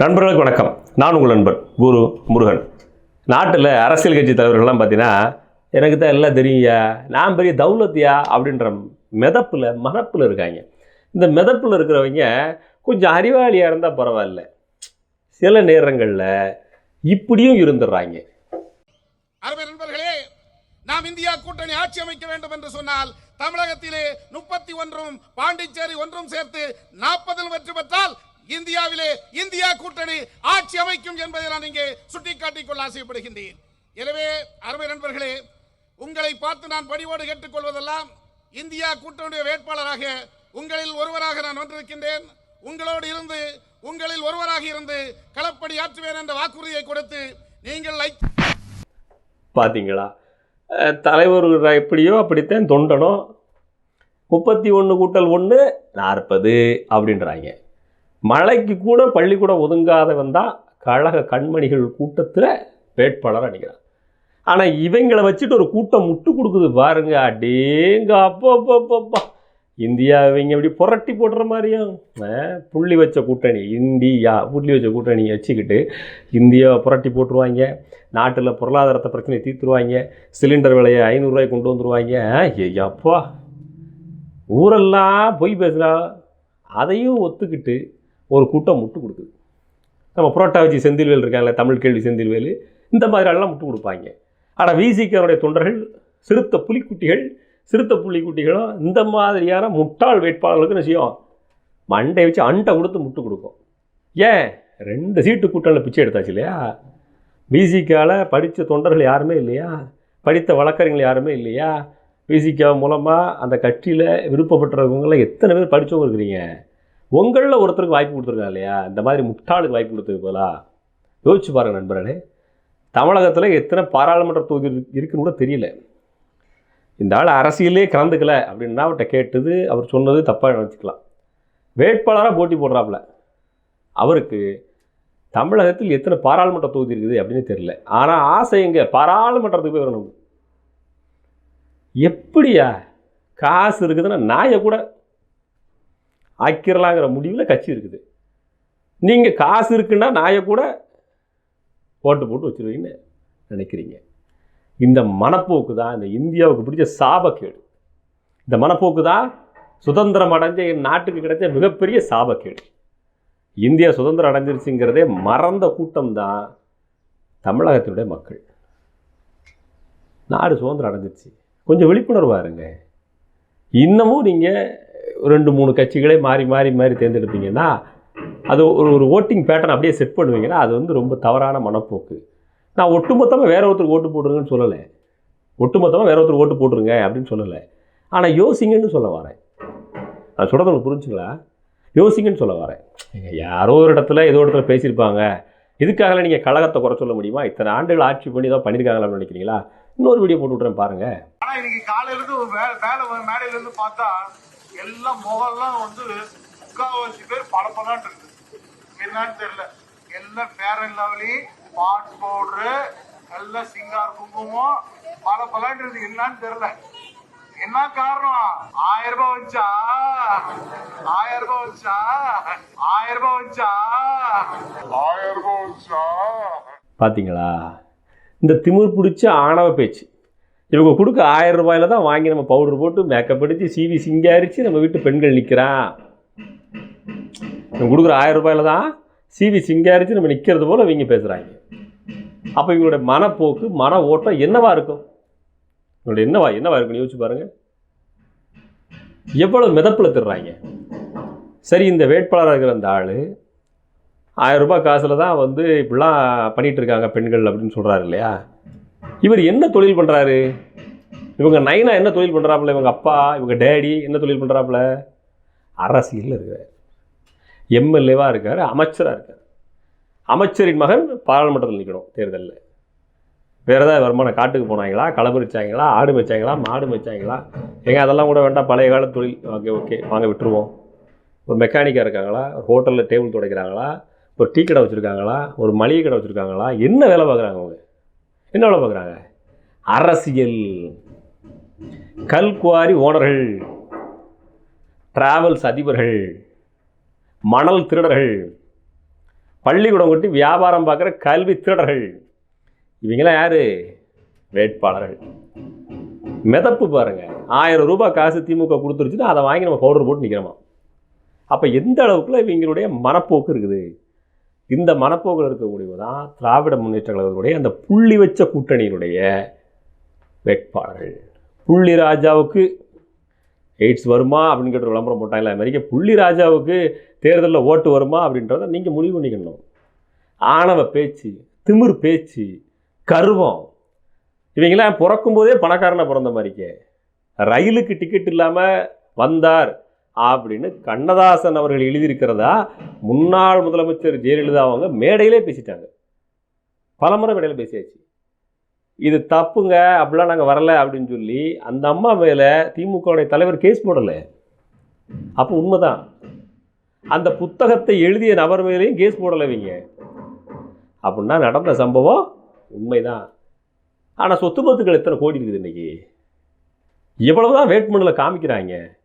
நண்பர்களுக்கு வணக்கம். நான் உங்கள் நண்பர் குரு முருகன். நாட்டில் அரசியல் கட்சி தலைவர்கள்லாம் பார்த்தீங்கன்னா எனக்கு தான் எல்லாம் தெரியுயா நான் பெரிய தௌலத்தியா? அப்படின்ற மிதப்பில் மனப்பில் இருக்காங்க. இந்த மிதப்பில் இருக்கிறவங்க கொஞ்சம் அறிவாளியாக இருந்தால் பரவாயில்ல. சில நேரங்களில் இப்படியும் இருந்துடுறாங்க. அருமை நண்பர்களே நாம் இந்தியா கூட்டணி ஆட்சி அமைக்க வேண்டும் என்று சொன்னால் தமிழகத்திலே முப்பத்தி ஒன்றும் பாண்டிச்சேரி ஒன்றும் சேர்த்து நாற்பதில் வெற்றி பெற்றால் இந்தியாவிலே இந்தியா கூட்டணி ஆட்சி அமைக்கும் என்பதை நான் இங்கே சுட்டிக்காட்டிக் கொள்ள ஆசைப்படுகின்றேன். எனவே அருமை நண்பர்களே உங்களை பார்த்து நான் பணிவோடு கேட்டுக்கொள்வதெல்லாம் இந்தியா கூட்டணியுடைய வேட்பாளராக உங்களில் ஒருவராக நான் வந்திருக்கின்றேன். உங்களோடு இருந்து உங்களில் ஒருவராக இருந்து களப்படி ஆற்றுவேன் என்ற வாக்குறுதியை கொடுத்து நீங்கள் லைக் பார்த்தீங்களா தலைவர்கள் தலைவர் எப்படியோ அப்படித்தான் தொண்டனும். முப்பத்தி ஒன்று கூட்டல் ஒன்று நாற்பது அப்படின்றாங்க. மழைக்கு கூட பள்ளிக்கூடம் ஒதுங்காதவன் தான் கழக கண்மணிகள் கூட்டத்தில் வேட்பாளர் நிற்கிறான் ஆனால் இவங்களை வச்சுட்டு ஒரு கூட்டம் முட்டு கொடுக்குது பாருங்க. அடேங்க அப்போ அப்போ இந்தியா இவங்க இப்படி புரட்டி போடுற மாதிரியும் புள்ளி வச்ச கூட்டணி இந்தியா. புள்ளி வச்ச கூட்டணி வச்சுக்கிட்டு இந்தியாவை புரட்டி போட்டுருவாங்க. நாட்டில் பொருளாதாரத்தை பிரச்சனையை தீர்த்துருவாங்க. சிலிண்டர் விலையை ஐநூறுரூவாய் கொண்டு வந்துருவாங்க. ஏய் அப்பா ஊரெல்லாம் பொய் பேசுகிறா அதையும் ஒத்துக்கிட்டு ஒரு கூட்டம் முட்டு கொடுக்குது. நம்ம புரோட்டா வச்சு செந்தில்வேல் இருக்காங்களே தமிழ் கேள்வி செந்தில்வேலு இந்த மாதிரிலாம் முட்டு கொடுப்பாங்க. ஆனால் விசிகனுடைய தொண்டர்கள் சிறுத்த புலிக்குட்டிகள் சிறுத்த புலிக்குட்டிகளும் இந்த மாதிரியான முட்டாள் வேட்பாளர்களுக்கு என்ன செய்யும்? மண்டை வச்சு அண்டை கொடுத்து முட்டு கொடுக்கும். ஏன்? ரெண்டு சீட்டு கூட்டணியில் பிச்சை எடுத்தாச்சு இல்லையா? விசிகால படித்த தொண்டர்கள் யாருமே இல்லையா? படித்த வழக்கறிஞர்கள் யாருமே இல்லையா? விசிகா மூலமாக அந்த கட்சியில் விருப்பப்பட்டவங்களை எத்தனை பேர் படித்தவங்க இருக்கிறீங்க? உங்களில் ஒருத்தருக்கு வாய்ப்பு கொடுத்துருக்காங்க இல்லையா? இந்த மாதிரி முட்டாளுக்கு வாய்ப்பு கொடுத்தது போலா? யோசிச்சு பாருங்க நண்பர்களே. தமிழகத்தில் எத்தனை பாராளுமன்ற தொகுதி இருக்குன்னு கூட தெரியல. இந்த ஆள் அரசியலே கலந்துக்கல அப்படின்னா அவர்கிட்ட கேட்டது. அவர் சொன்னது தப்பாக நினச்சிக்கலாம். வேட்பாளராக போட்டி போடுறாப்புல. அவருக்கு தமிழகத்தில் எத்தனை பாராளுமன்ற தொகுதி இருக்குது அப்படின்னு தெரியல. ஆனால் ஆசை எங்கே? பாராளுமன்றத்துக்கு போய் வரணும். எப்படியா? காசு இருக்குதுன்னா நாயை கூட ஆக்கிரலாங்கிற முடிவில் கட்சி இருக்குது. நீங்கள் காசு இருக்குன்னா நாயை கூட ஓட்டு போட்டு வச்சுருவீங்கன்னு நினைக்கிறீங்க. இந்த மனப்போக்கு தான் இந்த இந்தியாவுக்கு பிடிச்ச சாபக்கேடு. இந்த மனப்போக்கு தான் சுதந்திரம் அடைஞ்ச என் நாட்டுக்கு கிடைச்ச மிகப்பெரிய சாபக்கேடு. இந்தியா சுதந்திரம் அடைஞ்சிருச்சுங்கிறதே மறந்த கூட்டம் தான் தமிழகத்தினுடைய மக்கள். நாடு சுதந்திரம் அடைஞ்சிருச்சு. கொஞ்சம் விழிப்புணர்வாக இருங்க இன்னமும் நீங்கள் ரெண்டு மூணு கட்சிகளே மாறி மாறி மாறி தேர்ந்தெடுப்பீங்கன்னா அது ஒரு ஒரு ஓட்டிங் பேட்டர்ன் அப்படியே செட் பண்ணுவீங்கன்னா அது வந்து ரொம்ப தவறான மனப்போக்கு. நான் ஒட்டுமொத்தமாக வேற ஒருத்தருக்கு ஓட்டு போட்டுருங்கன்னு சொல்லலை. ஒட்டுமொத்தமாக வேற ஒருத்தர் ஓட்டு போட்டுருங்க அப்படின்னு சொல்லலை. ஆனால் யோசிங்கன்னு சொல்ல வரேன். நான் சொல்கிறது உங்களுக்கு புரிஞ்சுங்களா? யோசிங்கன்னு சொல்ல வரேன். யாரோ ஒரு இடத்துல ஏதோ இடத்துல பேசியிருப்பாங்க. இதுக்காகலாம் நீங்கள் கழகத்தை குறை சொல்ல முடியுமா? இத்தனை ஆண்டுகள் ஆட்சி பண்ணி ஏதோ பண்ணியிருக்காங்களான்னு நினைக்கிறீங்களா? இன்னொரு வீடியோ போட்டு விட்றேன் பாருங்கள் ஆனால் இன்னைக்கு காலையிலேருந்து மேடையிலேருந்து ஒரு பார்த்தா எல்லாம் முகம்லாம் வந்து முக்காவாசி பேர் படப்படான் இருக்கு. என்னன்னு தெரியல. எல்லாம் ஃபேர் அண்ட் லவ்லி பாட் பவுடரு எல்லாம் சிங்கார் குங்குமம் பல இருக்கு. என்னன்னு தெரியல. என்ன காரணம்? ஆயிரம் ரூபாய் வச்சா? ஆயிரம் ரூபாய் வச்சா? ஆயிரம் ரூபாய் வச்சா? ஆயிரம் ரூபாய் வச்சா? பார்த்தீங்களா இந்த திமிர் பிடிச்ச ஆணவ பேச்சு. இவங்க கொடுக்க ஆயிரம் ரூபாயில் தான் வாங்கி நம்ம பவுடர் போட்டு மேக்கப் அடித்து சிவி சிங்காரிச்சு நம்ம வீட்டு பெண்கள் நிற்கிறான் இவங்க கொடுக்குற ஆயிரம் ரூபாயில் தான் சிவி சிங்காரிச்சு நம்ம நிற்கிறது போல் இவங்க பேசுகிறாங்க அப்போ இவங்களுடைய மனப்போக்கு மன ஓட்டம் என்னவா இருக்கும்? இவங்களுடைய என்னவா என்னவா இருக்குன்னு யோசிச்சு பாருங்கள் எவ்வளவு மிதப்பில் திடுறாங்க சரி இந்த வேட்பாளராக இருக்கிற அந்த ஆள் ஆயிரம் ரூபாய் காசில் தான் வந்து இப்படிலாம் பண்ணிகிட்ருக்காங்க இருக்காங்க பெண்கள் அப்படின்னு சொல்கிறாரு இல்லையா? இவர் என்ன தொழில் பண்ணுறாரு இவங்க நைனா என்ன தொழில் பண்ணுறாப்புல இவங்க அப்பா இவங்க டேடி என்ன தொழில் பண்ணுறாப்புல அரசியலில் இருக்கிறார் எம்எல்ஏவாக இருக்கார் அமைச்சராக இருக்கார். அமைச்சரின் மகன் பாராளுமன்றத்தில் நிற்கணும் தேர்தலில். வேறு ஏதாவது வருமானம் காட்டுக்கு போனாங்களா? களபறிச்சாங்களா ஆடு மேய்ச்சாங்களா? மாடு வச்சாங்களா ஏங்க அதெல்லாம் கூட வேண்டாம். பழைய கால தொழில் ஓகே ஓகே வாங்க விட்டுருவோம். ஒரு மெக்கானிக்காக இருக்காங்களா? ஒரு ஹோட்டலில் டேபிள் துடைக்கிறாங்களா? ஒரு டீ கடை வச்சுருக்காங்களா? ஒரு மளிகை கடை வச்சுருக்காங்களா? என்ன வேலை பார்க்குறாங்க அவங்க? என்ன வேலை பார்க்குறாங்க? அரசியல். கல்குவாரி ஓனர்கள் டிராவல்ஸ் அதிபர்கள் மணல் திருடர்கள் பள்ளிக்கூடம் கொட்டி வியாபாரம் பார்க்குற கல்வி திருடர்கள். இவங்களாம் யார்? வேட்பாளர்கள். மிதப்பு பாருங்க. ஆயிரம் ரூபாய் காசு திமுக கொடுத்துருச்சுன்னா அதை வாங்கி நம்ம பவுடர் போட்டு நிற்கிறோமா அப்போ எந்த அளவுக்குள்ள இவங்களுடைய மனப்போக்கு இருக்குது? இந்த மனப்போக்கில் இருக்கக்கூடியது தான் திராவிட முன்னேற்ற கழகத்துடைய அந்த புள்ளி வச்ச கூட்டணியினுடைய வேட்பாளர்கள். புள்ளி ராஜாவுக்கு எய்ட்ஸ் வருமா அப்படின்னு கேட்டு விளம்பரம் போட்டாங்களா அமெரிக்க புள்ளி ராஜாவுக்கு தேர்தலில் ஓட்டு வருமா அப்படின்றத நீங்கள் முடிவு பண்ணிக்கணும். ஆணவ பேச்சு திமிர் பேச்சு கருவம். இவங்களாம் பிறக்கும்போதே பணக்காரனை பிறந்த மாதிரிக்கே. ரயிலுக்கு டிக்கெட் இல்லாமல் வந்தார். அப்படின்னு கண்ணதாசன் அவர்கள் எழுதியிருக்கிறதா முன்னாள் முதலமைச்சர் ஜெயலலிதா அவங்க மேடையிலே பேசிட்டாங்க. பலமுறை மேடையில் பேசியாச்சு. இது தப்புங்க அப்படிலாம் நாங்கள் வரல அப்படின்னு சொல்லி அந்த அம்மா மேலே திமுகவுடைய தலைவர் கேஸ் போடலை. அப்போ உண்மைதான். அந்த புத்தகத்தை எழுதிய நபர் மேலேயும் கேஸ் போடலை இவங்க. அப்படின்னா நடந்த சம்பவம் உண்மைதான். ஆனால் சொத்து பத்துக்கள் எத்தனை கோடி இருக்குது இன்னைக்கு? எவ்வளவுதான் வேட்புமனுல காமிக்கிறாங்க.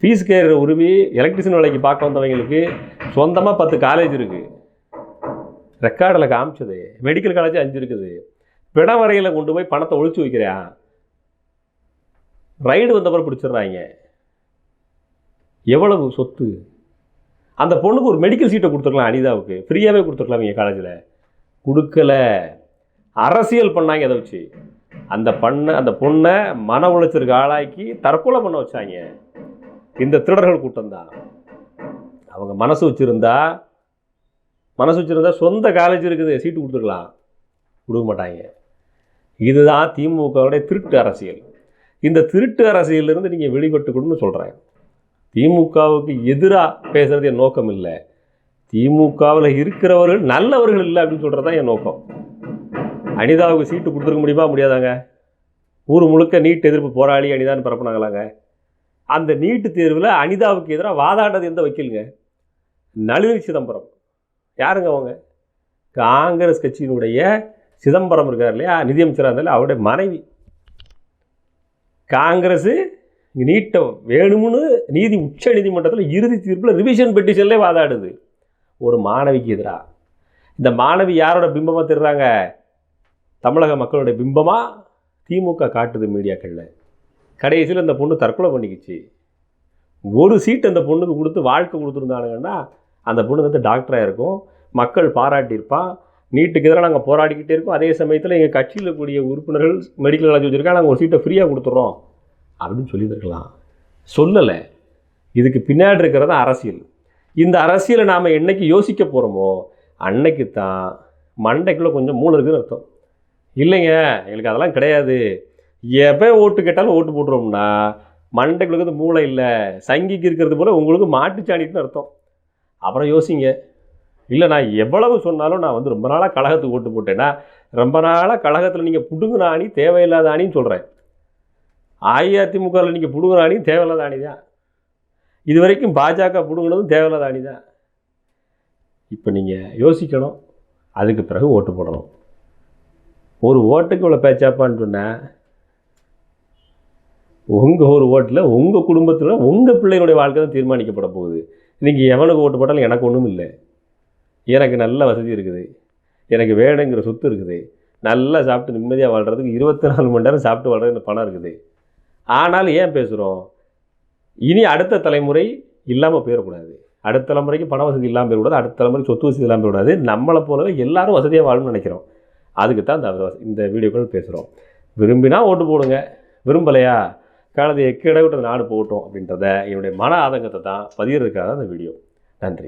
ஃபீஸ் கேர் உரிமை எலக்ட்ரிஷியன் வேலைக்கு பார்க்க வந்தவங்களுக்கு சொந்தமாக பத்து காலேஜ் இருக்குது ரெக்கார்டில் காமிச்சது. மெடிக்கல் காலேஜ் அஞ்சு இருக்குது. பிணவரையில் கொண்டு போய் பணத்தை ஒழிச்சு வைக்கிறான் ரைடு வந்தப்பறம் பிடிச்சிடுறாங்க. எவ்வளவு சொத்து? அந்த பொண்ணுக்கு ஒரு மெடிக்கல் சீட்டை கொடுத்துருக்கலாம் அனிதாவுக்கு. ஃப்ரீயாகவே கொடுத்துருக்கலாம் இங்கே காலேஜில் கொடுக்கல. அரசியல் பண்ணாங்க அதை வச்சு. அந்த பண்ண அந்த பொண்ணை மன உளைச்சலுக்கு ஆளாக்கி தற்கொலை பண்ண வச்சாங்க. இந்த திருடர்கள் கூட்டம் தான் அவங்க மனசு வச்சுருந்தா மனசு வச்சுருந்தா சொந்த காலேஜ் இருக்குது சீட்டு கொடுத்துருக்கலாம். கொடுக்க மாட்டாங்க. இதுதான் திமுகவுடைய திருட்டு அரசியல். இந்த திருட்டு அரசியலிருந்து நீங்கள் வெளிப்பட்டுக்கணும்னு சொல்கிறேன் திமுகவுக்கு எதிராக பேசுகிறது என் நோக்கம் இல்லை. திமுகவில் இருக்கிறவர்கள் நல்லவர்கள் இல்லை அப்படின்னு சொல்கிறது தான் என் நோக்கம். அனிதாவுக்கு சீட்டு கொடுத்துருக்க முடியுமா? முடியாதாங்க. ஊர் முழுக்க நீட் எதிர்ப்பு போராளி அனிதான்னு பரப்புனாங்களாங்க. அந்த நீட்டு தேர்வில் அனிதாவுக்கு எதிராக வாதாண்டது எந்த வக்கீலுங்க? நளினி சிதம்பரம். யாருங்க அவங்க? காங்கிரஸ் கட்சியினுடைய சிதம்பரம் இருக்கார் இல்லையா? நிதியமைச்சராக இருந்தாலும் அவருடைய மனைவி. காங்கிரஸு நீட்டை வேணும்னு நீதி உச்ச நீதிமன்றத்தில் இறுதி தீர்ப்பில் ரிவிஷன் பெட்டிஷன்லேயே வாதாடுது. ஒரு மாணவிக்கு எதிராக இந்த மாணவி யாரோட பிம்பமாக தெரிறாங்க தமிழக மக்களுடைய பிம்பமாக திமுக காட்டுது மீடியாக்களில். கடைசியில் அந்த பொண்ணு தற்கொலை பண்ணிக்கிச்சு. ஒரு சீட் அந்த பொண்ணுக்கு கொடுத்து வாழ்க்கை கொடுத்துருந்தானுங்கன்னா அந்த பொண்ணு வந்து டாக்டராக இருக்கும். மக்கள் பாராட்டியிருப்பான் நீட்டுக்கு எதிராக நாங்கள் போராடிக்கிட்டே இருக்கோம். அதே சமயத்தில் எங்கள் கட்சியில் கூடிய உறுப்பினர்கள் மெடிக்கல் காலேஜ் வச்சுருக்கா நாங்கள் ஒரு சீட்டை ஃப்ரீயாக கொடுத்துட்றோம் அப்படின்னு சொல்லியிருக்கலாம் சொல்லலை. இதுக்கு பின்னாடி இருக்கிறது அரசியல். இந்த அரசியலை நாம் என்னைக்கு யோசிக்க போகிறோமோ அன்னைக்கு தான் மண்டைக்குள்ளே கொஞ்சம் மூளை இருக்குதுன்னு அர்த்தம். இல்லைங்க எங்களுக்கு அதெல்லாம் கிடையாது. எவன் ஓட்டு கேட்டாலும் ஓட்டு போட்டுருவோம்னா மண்டைக்குள்ள வந்து மூளை இல்லை. சங்கிக்கு இருக்கிறது போல் உங்களுக்கு மாட்டுச்சாணிட்டுன்னு அர்த்தம். அப்புறம் யோசிங்க. இல்லை நான் எவ்வளவு சொன்னாலும் நான் வந்து ரொம்ப நாளாக கழகத்துக்கு ஓட்டு போட்டேன்னா ரொம்ப நாளாக கழகத்தில் நீங்கள் புடுங்கின அணி தேவையில்லாத அணின்னு சொல்கிறேன் அஇஅதிமுகவில் நீங்கள் புடுங்கின அணியும் தேவையில்லாத அணி தான் இது வரைக்கும் பாஜக பிடுங்கினதும் தேவையில்லாத அணி தான் இப்போ நீங்கள் யோசிக்கணும். அதுக்கு பிறகு ஓட்டு போடணும். ஒரு ஓட்டுக்கு இவ்வளோ பேச்சாப்பான்னு சொன்னால் உங்கள் ஒரு ஓட்டில் உங்கள் குடும்பத்தில் உங்கள் பிள்ளைகளுடைய வாழ்க்கை தான் தீர்மானிக்கப்பட போகுது. நீங்கள் எவனுக்கு ஓட்டு போட்டாலும் எனக்கு ஒன்றும் இல்லை. எனக்கு நல்ல வசதி இருக்குது. எனக்கு வேணுங்கிற சொத்து இருக்குது. நல்லா சாப்பிட்டு நிம்மதியாக வாழ்கிறதுக்கு இருபத்தி நாலு மணி நேரம் சாப்பிட்டு வாழ்றது பணம் இருக்குது. ஆனாலும் ஏன் பேசுகிறோம் இனி அடுத்த தலைமுறை இல்லாமல் போயிடக்கூடாது. அடுத்த தலைமுறைக்கு பண வசதி இல்லாமல் போயிடக்கூடாது. அடுத்த தலைமுறைக்கு சொத்து வசதி இல்லாமல் போயிடக்கூடாது. நம்மளை போலவே எல்லாரும் வசதியாக வாழணும்னு நினைக்கிறோம். அதுக்கு தான் இந்த இந்த வீடியோக்கள் பேசுகிறோம் விரும்பினா ஓட்டு போடுங்க. விரும்பலையா? காலத்தை எக்கேட விட்டு நாடு போகட்டும் அப்படின்றத என்னுடைய மன ஆதங்கத்தை தான் பதிகிறதுக்காக தான் இந்த வீடியோ